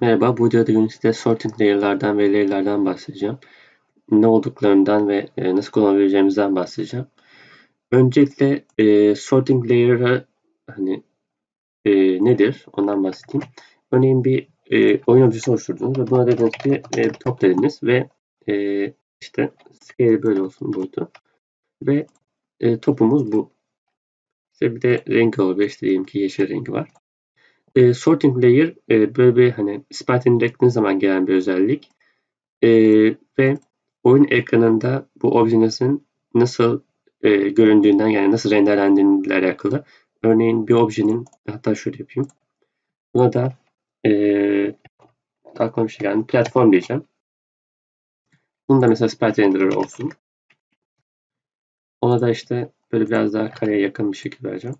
Merhaba, bu videoda Unity'de sorting layer'lardan ve layer'lardan bahsedeceğim. Ne olduklarından ve e, nasıl kullanabileceğimizden bahsedeceğim. Öncelikle e, sorting layer'ı hani e, nedir ondan bahsedeyim. Örneğin bir e, oyun objesi oluşturdunuz ve buna dediniz ki e, top dediniz ve e, işte scale böyle olsun boyutu. Ve e, topumuz bu. İşte bir de rengi olabilir. İşte diyelim ki yeşil rengi var. E, sorting layer e, böyle bir hani Spartan ne zaman gelen bir özellik. E, ve oyun ekranında bu objenizin nasıl e, göründüğünden yani nasıl renderlendiğiyle alakalı. Örneğin bir objenin hatta şöyle yapayım. Buna da e, aklıma bir şey geldi. Platform diyeceğim. Bunu mesela sprite renderer olsun. Ona da işte böyle biraz daha kareye yakın bir şekilde vereceğim.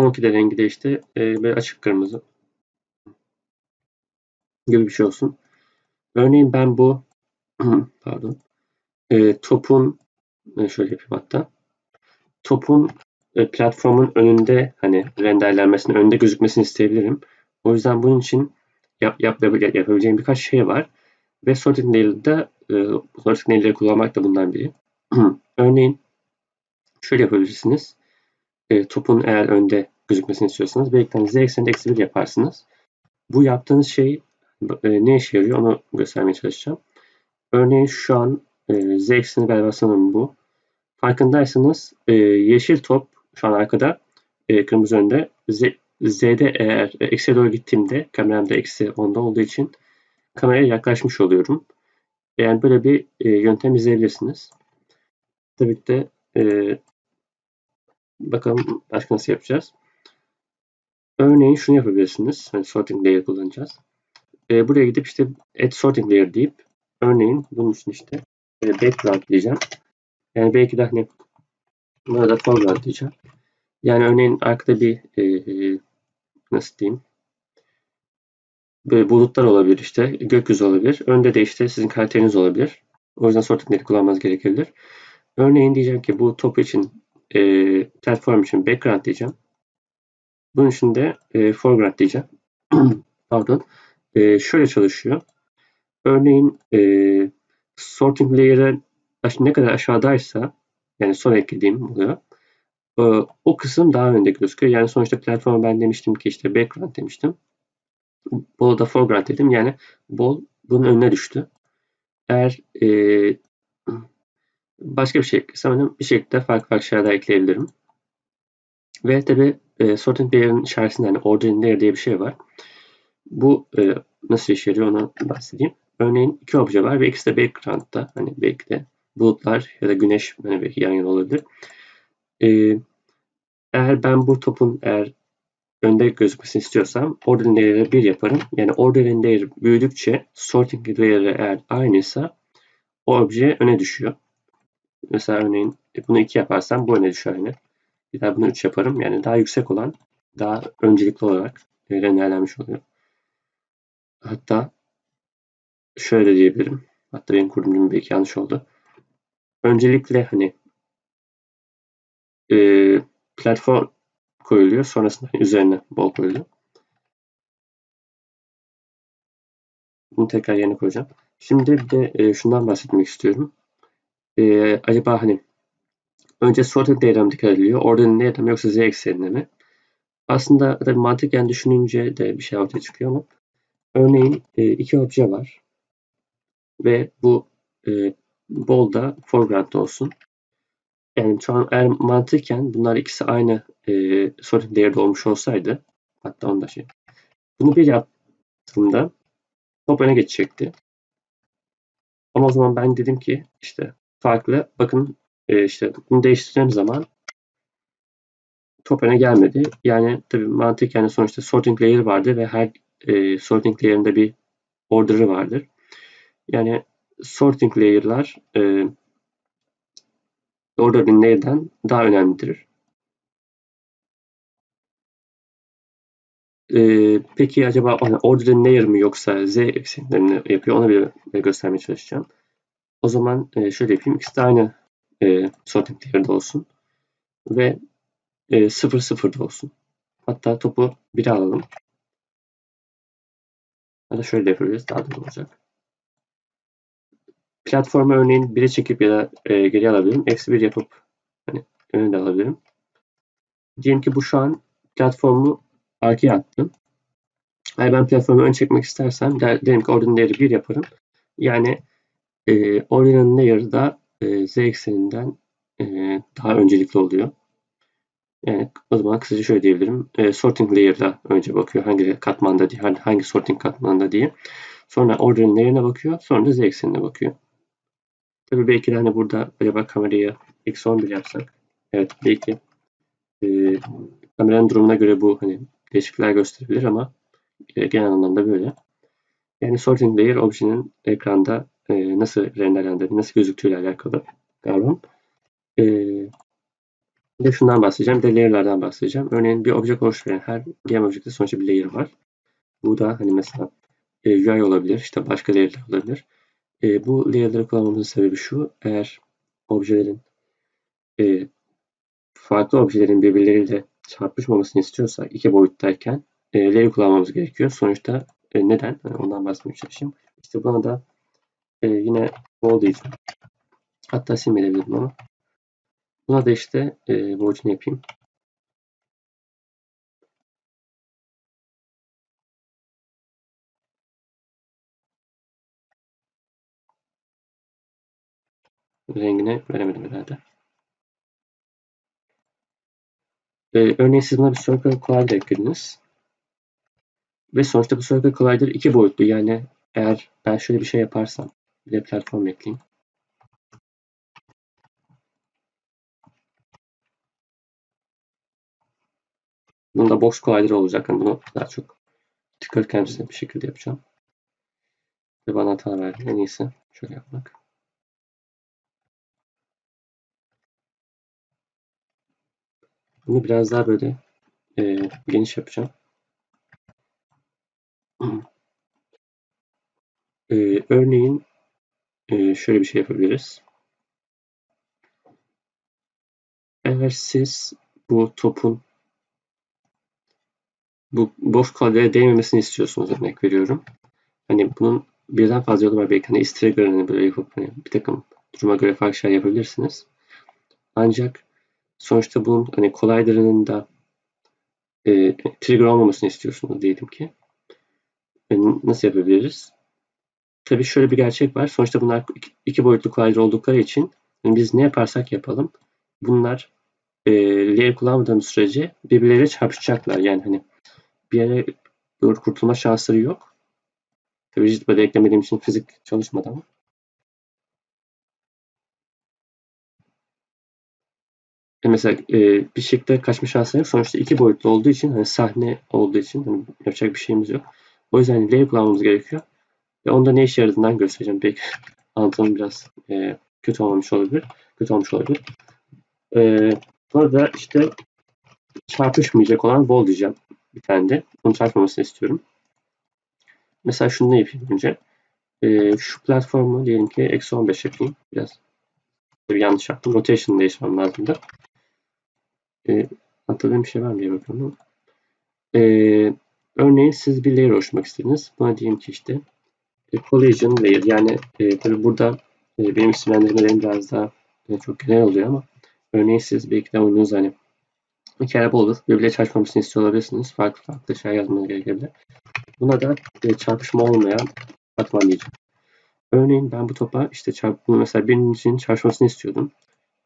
12 de rengi de işte e, böyle açık kırmızı gibi bir şey olsun. Örneğin ben bu pardon e, topun e, şöyle yapayım hatta topun e, platformun önünde hani renderlenmesini önünde gözükmesini isteyebilirim. O yüzden bunun için yap, yap, yapabileceğim birkaç şey var. Ve sorting layer'da e, sorting layer'ı kullanmak da bundan biri. Örneğin şöyle yapabilirsiniz e, topun eğer önde gözükmesini istiyorsanız z ekseninde eksi 1 yaparsınız. Bu yaptığınız şey e, ne işe yarıyor onu göstermeye çalışacağım. Örneğin şu an e, z ekseni galiba sanırım bu. Farkındaysanız e, yeşil top şu an arkada e, kırmızı önde. Z, z'de eğer e, eksiye doğru gittiğimde kameramda eksi 10'da olduğu için kameraya yaklaşmış oluyorum. Yani böyle bir e, yöntem izleyebilirsiniz. Tabii ki de e, Bakalım başka nasıl yapacağız. Örneğin şunu yapabilirsiniz. Hani sorting layer kullanacağız. E, buraya gidip işte add sorting layer deyip örneğin bunun için işte e, background diyeceğim. Yani belki de hani burada foreground diyeceğim. Yani örneğin arkada bir e, e, nasıl diyeyim böyle bulutlar olabilir işte gökyüzü olabilir. Önde de işte sizin karakteriniz olabilir. O yüzden sorting layer kullanmanız gerekebilir. Örneğin diyeceğim ki bu top için e, platform için background diyeceğim. Bunun için de e, foreground diyeceğim. Pardon. E, şöyle çalışıyor. Örneğin e, sorting layer'ı ne kadar aşağıdaysa yani son eklediğim oluyor. E, o kısım daha önde gözüküyor. Yani sonuçta platforma ben demiştim ki işte background demiştim. Bol da foreground dedim. Yani bol bunun önüne düştü. Eğer e, başka bir şey eklesem bir şekilde farklı farklı şeyler ekleyebilirim. Ve tabi e, sorting layer'ın içerisinde yani ordering layer diye bir şey var. Bu e, nasıl işe yarıyor onu bahsedeyim. Örneğin iki obje var ve ikisi de background'da. Hani belki de bulutlar ya da güneş hani belki yan yana olabilir. E, eğer ben bu topun eğer önde gözükmesini istiyorsam ordering layer'ı 1 yaparım. Yani ordering layer büyüdükçe sorting layer'ı eğer aynıysa o obje öne düşüyor. Mesela örneğin e, bunu 2 yaparsam bu öne düşer yine. Bir daha bunu 3 yaparım. Yani daha yüksek olan daha öncelikli olarak e, renderlenmiş oluyor. Hatta şöyle diyebilirim. Hatta benim kurduğum belki yanlış oldu. Öncelikle hani e, platform koyuluyor. Sonrasında hani üzerine bol koyuluyor. Bunu tekrar yerine koyacağım. Şimdi bir de e, şundan bahsetmek istiyorum e, acaba hani önce sorted değerine mi dikkat ediliyor? Ordering değerine mi yoksa z eksenine mi? Aslında tabii mantıken düşününce de bir şey ortaya çıkıyor ama örneğin e, iki obje var ve bu e, bold'da foreground'da olsun. Yani şu an eğer mantıken bunlar ikisi aynı e, sorted değerde olmuş olsaydı hatta onda şey bunu bir yaptığımda top öne geçecekti. Ama o zaman ben dedim ki işte farklı. Bakın e, işte bunu değiştirdiğim zaman top öne gelmedi. Yani tabi mantık yani sonuçta sorting layer vardı ve her e, sorting layer'ında bir order'ı vardır. Yani sorting layer'lar e, ordering layer'dan daha önemlidir. E, peki acaba hani ordering layer mi yoksa z eksenlerini yapıyor? Ona bir göstermeye çalışacağım. O zaman e, şöyle yapayım. İkisi de aynı e, sorting değerde olsun. Ve e, 0 0'da olsun. Hatta topu 1'e alalım. Ya da şöyle de yapabiliriz. Daha da olacak. Platformu örneğin 1'e çekip ya da e, geri alabilirim. Eksi 1 yapıp hani önünde alabilirim. Diyelim ki bu şu an platformu arkaya attım. Eğer ben platformu ön çekmek istersem derim ki ordinal değeri 1 yaparım. Yani e, ordinal değeri da e, z ekseninden e, daha öncelikli oluyor. Yani o zaman kısaca şöyle diyebilirim. E, sorting layer'da önce bakıyor hangi katmanda diye, hangi sorting katmanda diye. Sonra ordinal layer'ine bakıyor. Sonra da z eksenine bakıyor. Tabii belki de hani burada acaba kamerayı x11 yapsak. Evet belki e, kameranın durumuna göre bu hani değişiklikler gösterebilir ama e, genel anlamda böyle. Yani sorting layer objenin ekranda e, nasıl renderlendiği, nasıl gözüktüğüyle alakalı kavram. E, bir de şundan bahsedeceğim. Bir de layer'lardan bahsedeceğim. Örneğin bir obje oluşturan her game objekte sonuçta bir layer var. Bu da hani mesela e, UI olabilir, işte başka layer'lar olabilir. E, bu layer'ları kullanmamızın sebebi şu. Eğer objelerin e, farklı objelerin birbirleriyle çarpışmamasını istiyorsak iki boyuttayken e, layer kullanmamız gerekiyor. Sonuçta e, neden? Yani ondan bahsetmeye çalışayım. İşte buna da e, yine diyeceğim. Hatta silmeyebilirim ama buna da işte e, borcunu yapayım. Rengine veremedim herhalde. Ee, örneğin siz buna bir Circle Collider eklediniz. Ve sonuçta bu Circle Collider iki boyutlu. Yani eğer ben şöyle bir şey yaparsam bir de platform ekleyeyim. Bunda box collider olacak. Yani bunu daha çok tıkırken bir şekilde yapacağım. Ve bana hata verdi. En iyisi şöyle yapmak. Bunu biraz daha böyle e, geniş yapacağım. E, örneğin e, şöyle bir şey yapabiliriz. Eğer siz bu topun bu boş kadeye değmemesini istiyorsunuz örnek veriyorum. Hani bunun birden fazla yolu var belki hani istigrarını böyle yapıp hani bir takım duruma göre farklı şeyler yapabilirsiniz. Ancak sonuçta bunun hani collider'ının da e, trigger olmamasını istiyorsunuz diyelim ki. Yani nasıl yapabiliriz? Tabii şöyle bir gerçek var. Sonuçta bunlar iki boyutlu collider oldukları için yani biz ne yaparsak yapalım bunlar e, layer kullanmadığımız sürece birbirleriyle çarpışacaklar. Yani hani bir yere doğru kurtulma şansları yok. Tabii JITBA'da eklemediğim için fizik çalışmadı ama. E mesela e, bir şekilde kaçma şansı yok. Sonuçta iki boyutlu olduğu için hani sahne olduğu için hani yapacak bir şeyimiz yok. O yüzden hani layer kullanmamız gerekiyor. Ve onda ne işe yaradığından göstereceğim. Belki anlatımım biraz e, kötü olmamış olabilir. Kötü olmuş olabilir. E, burada işte çarpışmayacak olan bol diyeceğim bir tane de. Onu çarpmamasını istiyorum. Mesela şunu ne yapayım önce? E, şu platformu diyelim ki eksi 15 yapayım. Biraz bir yanlış yaptım. Rotation değişmem lazım da. E, atladığım bir şey var mı diye bakıyorum. E, örneğin siz bir layer oluşturmak istediniz. Buna diyeyim ki işte collision layer yani e, tabi burada e, benim isimlendirmelerim biraz daha e, çok genel oluyor ama örneğin siz belki de oyununuz hani iki araba olur. Birbirine çarpmamasını istiyor olabilirsiniz. Farklı farklı şey yazmanız gerekebilir. Buna da e, çarpışma olmayan katman diyeceğim. Örneğin ben bu topa işte çarpımı mesela birinin için çarpışmasını istiyordum.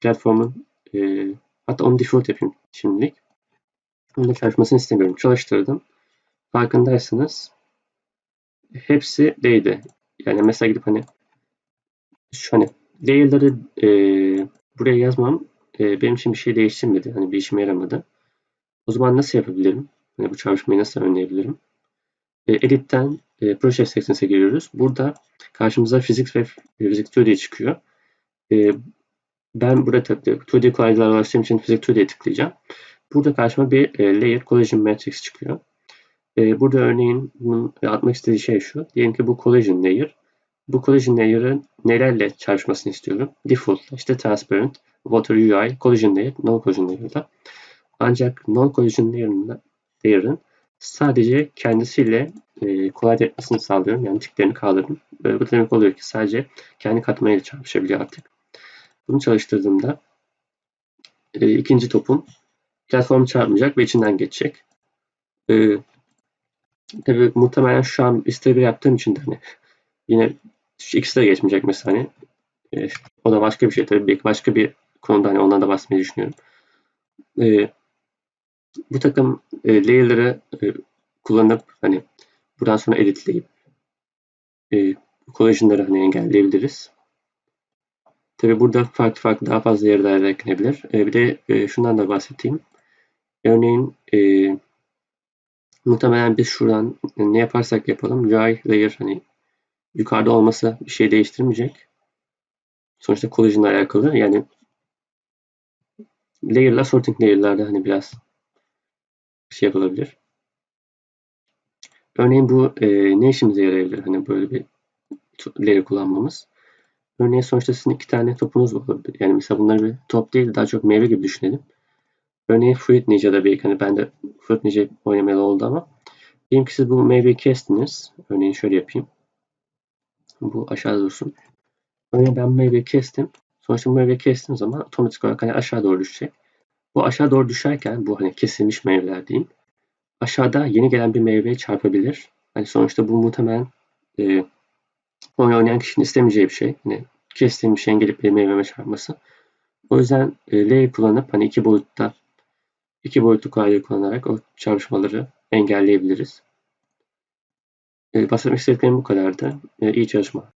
Platformun e, hatta onu default yapayım şimdilik. Onun çarpışmasını istemiyorum. Çalıştırdım. Farkındaysanız hepsi değdi. Yani mesela gidip hani şu hani layer'ları e, buraya yazmam e, benim için bir şey değiştirmedi. Hani bir işime yaramadı. O zaman nasıl yapabilirim? Hani bu çalışmayı nasıl önleyebilirim? E, Edit'ten e, proje sekmesine giriyoruz. Burada karşımıza Physics ve Physics 2D çıkıyor. E, ben burada 2D kolaylıklar ulaştığım için Physics 2D'ye tıklayacağım. Burada karşıma bir e, Layer Collision Matrix çıkıyor. E, burada örneğin bunun atmak istediği şey şu. Diyelim ki bu collision layer. Bu collision layer'ın nelerle çarpışmasını istiyorum. Default, işte transparent, water UI, collision layer, no collision layer'da. Ancak non collision layer'ın, sadece kendisiyle e, kolayca etmesini sağlıyorum. Yani tiklerini kaldırdım. E, bu demek oluyor ki sadece kendi katmanıyla çarpışabiliyor artık. Bunu çalıştırdığımda e, ikinci topum platformu çarpmayacak ve içinden geçecek. E, tabii muhtemelen şu an istable yaptığım için de hani yine ikisi de geçmeyecek mesela hani. E, o da başka bir şey tabii. Belki başka bir konuda hani ondan da bahsetmeyi düşünüyorum. E, bu takım e, layer'ları e, kullanıp hani buradan sonra editleyip e, collision'ları hani engelleyebiliriz. Tabi burada farklı farklı daha fazla yerler eklenebilir. E, bir de e, şundan da bahsedeyim. Örneğin e, muhtemelen biz şuradan ne yaparsak yapalım UI layer hani yukarıda olması bir şey değiştirmeyecek. Sonuçta collision'la alakalı. Yani layer'la sorting layer'larda hani biraz şey yapılabilir. Örneğin bu e, ne işimize yarayabilir? Hani böyle bir layer kullanmamız. Örneğin sonuçta sizin iki tane topunuz olabilir. Yani mesela bunları bir top değil daha çok meyve gibi düşünelim. Örneğin Fruit Ninja'da belki hani ben de Fruit Ninja oynamayalı oldu ama diyelim ki siz bu meyveyi kestiniz. Örneğin şöyle yapayım. Bu aşağıda dursun. Örneğin ben meyveyi kestim. Sonuçta bu meyveyi kestiğim zaman otomatik olarak hani aşağı doğru düşecek. Bu aşağı doğru düşerken bu hani kesilmiş meyveler diyeyim. Aşağıda yeni gelen bir meyveye çarpabilir. Hani sonuçta bu muhtemelen e, oyun oynayan kişinin istemeyeceği bir şey. Hani kestiğim bir şeyin gelip benim meyveme çarpması. O yüzden e, layer kullanıp hani iki boyutta iki boyutlu kolaylığı kullanarak o çarpışmaları engelleyebiliriz. E, bahsetmek istediklerim bu kadardı. E, iyi çalışmalar.